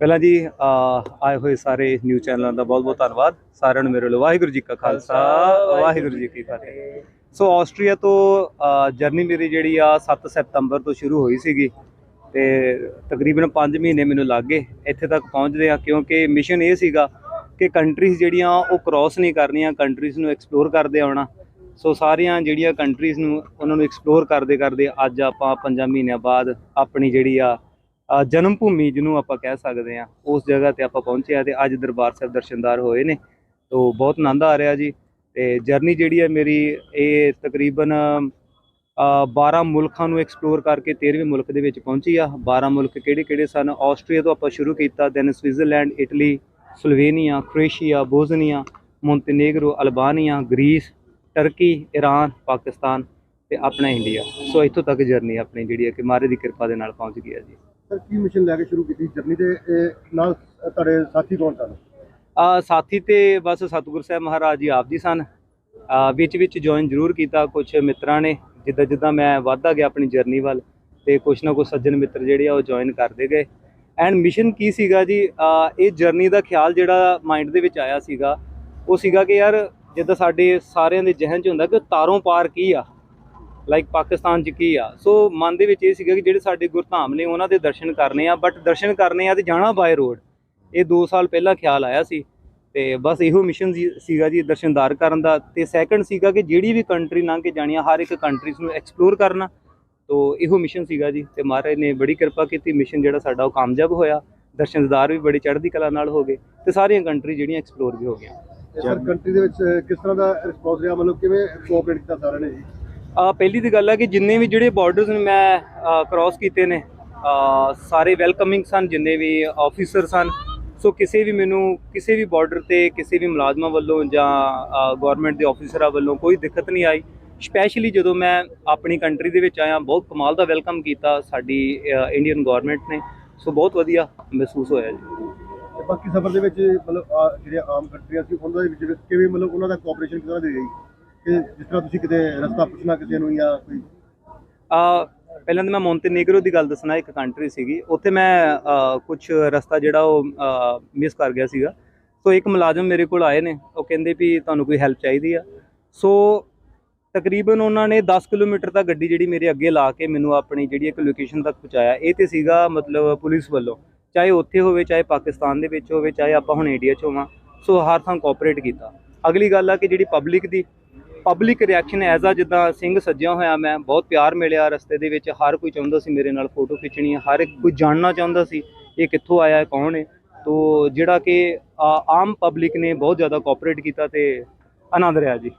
ਪਹਿਲਾਂ ਜੀ ਆਏ ਹੋਏ ਸਾਰੇ ਨਿਊਜ਼ ਚੈਨਲਾਂ ਦਾ ਬਹੁਤ ਬਹੁਤ ਧੰਨਵਾਦ। ਸਾਰਿਆਂ ਨੂੰ ਮੇਰੇ ਵੱਲੋਂ ਵਾਹਿਗੁਰੂ ਜੀ ਕਾ ਖਾਲਸਾ ਵਾਹਿਗੁਰੂ ਜੀ ਕੀ ਫਤਿਹ। ਸੋ ਆਸਟਰੀਆ ਤੋਂ ਜਰਨੀ ਮੇਰੀ ਜਿਹੜੀ ਆ 7 ਸਤੰਬਰ ਤੋਂ ਸ਼ੁਰੂ ਹੋਈ ਸੀਗੀ ਤੇ ਤਕਰੀਬਨ 5 ਮਹੀਨੇ ਮੈਨੂੰ ਲੱਗ ਗਏ ਇੱਥੇ ਤੱਕ ਪਹੁੰਚਦੇ ਆ ਕਿਉਂਕਿ ਮਿਸ਼ਨ ਇਹ ਸੀਗਾ ਕਿ ਕੰਟਰੀਜ਼ ਜਿਹੜੀਆਂ ਉਹ ਕ੍ਰਾਸ ਨਹੀਂ ਕਰਨੀਆਂ ਕੰਟਰੀਜ਼ ਨੂੰ ਐਕਸਪਲੋਰ ਕਰਦੇ ਆਉਣਾ। ਸੋ ਸਾਰੀਆਂ ਜਿਹੜੀਆਂ ਕੰਟਰੀਜ਼ ਨੂੰ ਉਹਨਾਂ ਨੂੰ ਐਕਸਪਲੋਰ ਕਰਦੇ ਕਰਦੇ ਅੱਜ ਆਪਾਂ 5 ਮਹੀਨਿਆਂ ਬਾਅਦ ਆਪਣੀ ਜਿਹੜੀ ਆ ਜਨਮ ਭੂਮੀ ਜਿਹਨੂੰ ਆਪਾਂ ਕਹਿ ਸਕਦੇ ਆ ਉਸ ਜਗ੍ਹਾ ਤੇ ਆਪਾਂ ਪਹੁੰਚੇ ਆ ਤੇ ਅੱਜ ਦਰਬਾਰ ਸਾਹਿਬ ਦਰਸ਼ਨਦਾਰ ਹੋਏ ਨੇ। ਤੋ ਬਹੁਤ ਆਨੰਦ ਆ ਰਿਹਾ ਜੀ ਤੇ ਜਰਨੀ ਜਿਹੜੀ ਹੈ ਮੇਰੀ ਇਹ ਤਕਰੀਬਨ ਅ, 12 ਮੁਲਕਾਂ ਨੂੰ ਐਕਸਪਲੋਰ ਕਰਕੇ 13ਵੇਂ ਮੁਲਕ ਦੇ ਵਿੱਚ ਪਹੁੰਚੀ ਆ। 12 ਮੁਲਕ ਕਿਹੜੇ ਕਿਹੜੇ ਸਨ? ਆਸਟਰੀਆ ਤੋਂ ਆਪਾਂ ਸ਼ੁਰੂ ਕੀਤਾ then Switzerland Italy Slovenia Croatia Bosnia Montenegro Albania Greece Turkey Iran Pakistan ਤੇ ਆਪਣਾ ਇੰਡੀਆ। ਸੋ ਇੱਥੋਂ ਤੱਕ ਜਰਨੀ ਆਪਣੀ ਜਿਹੜੀ ਹੈ ਕਿ ਮਾਰੇ ਦੀ ਕਿਰਪਾ ਦੇ ਨਾਲ ਪਹੁੰਚ ਗਈ ਹੈ ਜੀ। ਸਰ, ਕੀ ਮਿਸ਼ਨ ਲੈ ਕੇ ਸ਼ੁਰੂ ਕੀਤੀ ਜਰਨੀ ਤੇ? ਇਹ ਨਾਲ ਤੁਹਾਡੇ ਸਾਥੀ ਕੌਣ ਸਨ? ਆ, ਸਾਥੀ ਤੇ ਬਸ ਸਤਿਗੁਰ ਸਾਹਿਬ ਮਹਾਰਾਜ ਜੀ ਆਪ ਜੀ ਸਨ। ਆ, ਵਿੱਚ ਵਿੱਚ ਜੁਆਇਨ ਜ਼ਰੂਰ ਕੀਤਾ ਕੁਝ ਮਿੱਤਰਾਂ ਨੇ, ਜਿੱਦਾਂ ਜਿੱਦਾਂ ਮੈਂ ਵਧਦਾ ਗਿਆ ਆਪਣੀ ਜਰਨੀ ਵੱਲ, ਤੇ ਕੁਛ ਨਾ ਕੁਛ ਸੱਜਣ ਮਿੱਤਰ ਜਿਹੜੇ ਆ ਉਹ ਜੁਆਇਨ ਕਰਦੇ ਗਏ। ਐਂਡ ਮਿਸ਼ਨ ਕੀ ਸੀਗਾ ਜੀ? ਇਹ ਜਰਨੀ ਦਾ ਖਿਆਲ ਜਿਹੜਾ ਮਾਈਂਡ ਦੇ ਵਿੱਚ ਆਇਆ ਸੀਗਾ, ਉਹ ਸੀਗਾ ਕਿ ਯਾਰ, ਜਿੱਦਾਂ ਸਾਡੇ ਸਾਰਿਆਂ ਦੇ ਜ਼ਿਹਨ 'ਚ ਹੁੰਦਾ ਕਿ ਤਾਰੋਂ ਪਾਰ ਕੀ ਆ? ਲਾਈਕ ਪਾਕਿਸਤਾਨ 'ਚ ਕੀ ਆ? ਸੋ ਮਨ ਦੇ ਵਿੱਚ ਇਹ ਸੀਗਾ ਕਿ ਜਿਹੜੇ ਸਾਡੇ ਗੁਰਧਾਮ ਨੇ, ਉਹਨਾਂ ਦੇ ਦਰਸ਼ਨ ਕਰਨੇ ਆ ਬਟ ਦਰਸ਼ਨ ਕਰਨੇ ਆ ਤੇ ਜਾਣਾ ਬਾਏ ਰੋਡ ਇਹ 2 ਸਾਲ ਪਹਿਲਾਂ ਖਿਆਲ ਆਇਆ ਸੀ ਤੇ ਬਸ ਇਹੋ ਮਿਸ਼ਨ ਸੀਗਾ ਜੀ ਦਰਸ਼ਨਦਾਰ ਕਰਨ ਦਾ। ਤੇ ਸੈਕੰਡ ਸੀਗਾ ਕਿ ਜਿਹੜੀ ਵੀ ਕੰਟਰੀ ਲੰਘ ਕੇ ਜਾਣੀ ਆ, ਹਰ ਇੱਕ ਕੰਟਰੀਜ਼ ਨੂੰ ਐਕਸਪਲੋਰ ਕਰਨਾ। ਤੋ ਇਹੋ ਮਿਸ਼ਨ ਸੀਗਾ ਜੀ ਤੇ ਮਹਾਰਾਜ ਨੇ ਬੜੀ ਕਿਰਪਾ ਕੀਤੀ। ਮਿਸ਼ਨ ਜਿਹੜਾ ਸਾਡਾ ਉਹ ਕਾਮਯਾਬ ਹੋਇਆ। ਦਰਸ਼ਨਦਾਰ ਵੀ ਬੜੀ ਚੜ੍ਹਦੀ ਕਲਾ ਨਾਲ ਹੋ ਗਏ ਤੇ ਸਾਰੀਆਂ ਕੰਟਰੀ ਜਿਹੜੀਆਂ ਐਕਸਪਲੋਰ ਵੀ ਹੋ ਗਈਆਂ। ਸਰ ਕੰਟਰੀ ਦੇ ਵਿੱਚ ਕਿਸ ਤਰ੍ਹਾਂ ਦਾ ਰਿਸਪੌਂਸ ਰਿਹਾ? ਮਤਲਬ ਕਿਵੇਂ ਕੋਆਪਰੇਟ ਕੀਤਾ ਸਾਰਿਆਂ ਨੇ ਜੀ? ਪਹਿਲੀ ਦੀ ਗੱਲ ਹੈ ਕਿ ਜਿੰਨੇ ਵੀ ਜਿਹੜੇ ਬਾਰਡਰਸ ਨੇ ਮੈਂ ਕ੍ਰਾਸ ਕੀਤੇ ਨੇ ਸਾਰੇ ਵੈਲਕਮਿੰਗ ਸਨ, ਜਿੰਨੇ ਵੀ ਆਫੀਸਰ ਸਨ, ਸੋ ਕਿਸੇ ਵੀ ਮੈਨੂੰ ਕਿਸੇ ਵੀ ਬਾਰਡਰ ਤੇ ਕਿਸੇ ਵੀ ਮੁਲਾਜ਼ਮਾਂ ਵੱਲੋਂ ਜਾਂ ਗਵਰਨਮੈਂਟ ਦੇ ਆਫੀਸਰਾਂ ਵੱਲੋਂ ਕੋਈ ਦਿੱਕਤ ਨਹੀਂ ਆਈ। ਸਪੈਸ਼ਲੀ ਜਦੋਂ ਮੈਂ ਆਪਣੀ ਕੰਟਰੀ ਦੇ ਵਿੱਚ ਆਇਆ, ਬਹੁਤ ਕਮਾਲ ਦਾ ਵੈਲਕਮ ਕੀਤਾ ਸਾਡੀ ਇੰਡੀਅਨ ਗਵਰਨਮੈਂਟ ਨੇ, ਸੋ ਬਹੁਤ ਵਧੀਆ ਮਹਿਸੂਸ ਹੋਇਆ ਜੀ। ਤੇ ਬਾਕੀ ਸਫ਼ਰ ਦੇ ਵਿੱਚ ਮਤਲਬ ਆਹ ਜਿਹੜੀਆਂ ਆਮ ਕੰਟਰੀਆਂ ਸੀ, ਉਹਨਾਂ ਦੇ ਵਿੱਚ ਕਿਵੇਂ ਮਤਲਬ ਉਹਨਾਂ ਦਾ ਕੋਆਪਰੇਸ਼ਨ ਕਿਸ ਤਰ੍ਹਾਂ ਰਹੀ? ਕਿ ਜਿਸ ਤਰ੍ਹਾਂ ਤੁਸੀਂ ਕਿਤੇ ਰਸਤਾ ਪੁੱਛਣਾ ਕਿਸੇ ਨੂੰ ਜਾਂ ਕੋਈ ਆ, ਪਹਿਲਾਂ ਤਾਂ ਮੈਂ ਮੌਂਟੇਨੇਗਰੋ ਦੀ ਗੱਲ ਦੱਸਣਾ, ਇੱਕ ਕੰਟਰੀ ਸੀਗੀ। ਉੱਥੇ ਮੈਂ ਕੁਝ ਰਸਤਾ ਜਿਹੜਾ ਉਹ ਮਿਸ ਕਰ ਗਿਆ ਸੀਗਾ। ਸੋ ਇੱਕ ਮੁਲਾਜ਼ਮ ਮੇਰੇ ਕੋਲ ਆਏ ਨੇ। ਉਹ ਕਹਿੰਦੇ ਵੀ ਤੁਹਾਨੂੰ ਕੋਈ ਹੈਲਪ ਚਾਹੀਦੀ ਆ। ਸੋ ਤਕਰੀਬਨ ਉਹਨਾਂ ਨੇ 10 ਕਿਲੋਮੀਟਰ ਤੱਕ ਗੱਡੀ ਜਿਹੜੀ ਮੇਰੇ ਅੱਗੇ ਲਾ ਕੇ ਮੈਨੂੰ ਆਪਣੀ ਜਿਹੜੀ ਇੱਕ ਲੋਕੇਸ਼ਨ ਤੱਕ ਪਹੁੰਚਾਇਆ। ਇਹ ਤੇ ਸੀਗਾ ਮਤਲਬ ਪੁਲਿਸ ਵੱਲੋਂ। ਚਾਹੇ ਉੱਥੇ ਹੋਵੇ, ਚਾਹੇ ਪਾਕਿਸਤਾਨ ਦੇ ਵਿੱਚ ਹੋਵੇ, ਚਾਹੇ ਆਪਾਂ ਹੁਣ ਇੰਡੀਆ 'ਚ ਹੋਵਾਂ। ਸੋ ਹਰ ਥਾਂ ਕੋਆਪਰੇਟ ਕੀਤਾ। ਅਗਲੀ ਗੱਲ ਆ ਕਿ ਜਿਹੜੀ ਪਬਲਿਕ ਦੀ ਪਬਲਿਕ ਰਿਐਕਸ਼ਨ ਐਜ਼ ਆ, ਜਿੱਦਾਂ ਸਿੰਘ ਸੱਜਿਆ ਹੋਇਆ ਮੈਂ, ਬਹੁਤ ਪਿਆਰ ਮਿਲਿਆ ਰਸਤੇ ਦੇ ਵਿੱਚ, ਹਰ ਕੋਈ ਚਾਹੁੰਦਾ ਸੀ ਮੇਰੇ ਨਾਲ ਫੋਟੋ ਖਿੱਚਣੀ ਹਰ ਇੱਕ ਕੋਈ ਜਾਣਨਾ ਚਾਹੁੰਦਾ ਸੀ, ਇਹ ਕਿੱਥੋਂ ਆਇਆ, ਕੌਣ ਹੈ? ਤੋ ਜਿਹੜਾ ਕਿ ਆਮ ਪਬਲਿਕ ਨੇ ਬਹੁਤ ਜ਼ਿਆਦਾ ਕੋਆਪਰੇਟ ਕੀਤਾ ਤੇ ਆਨੰਦ ਰਿਹਾ ਜੀ।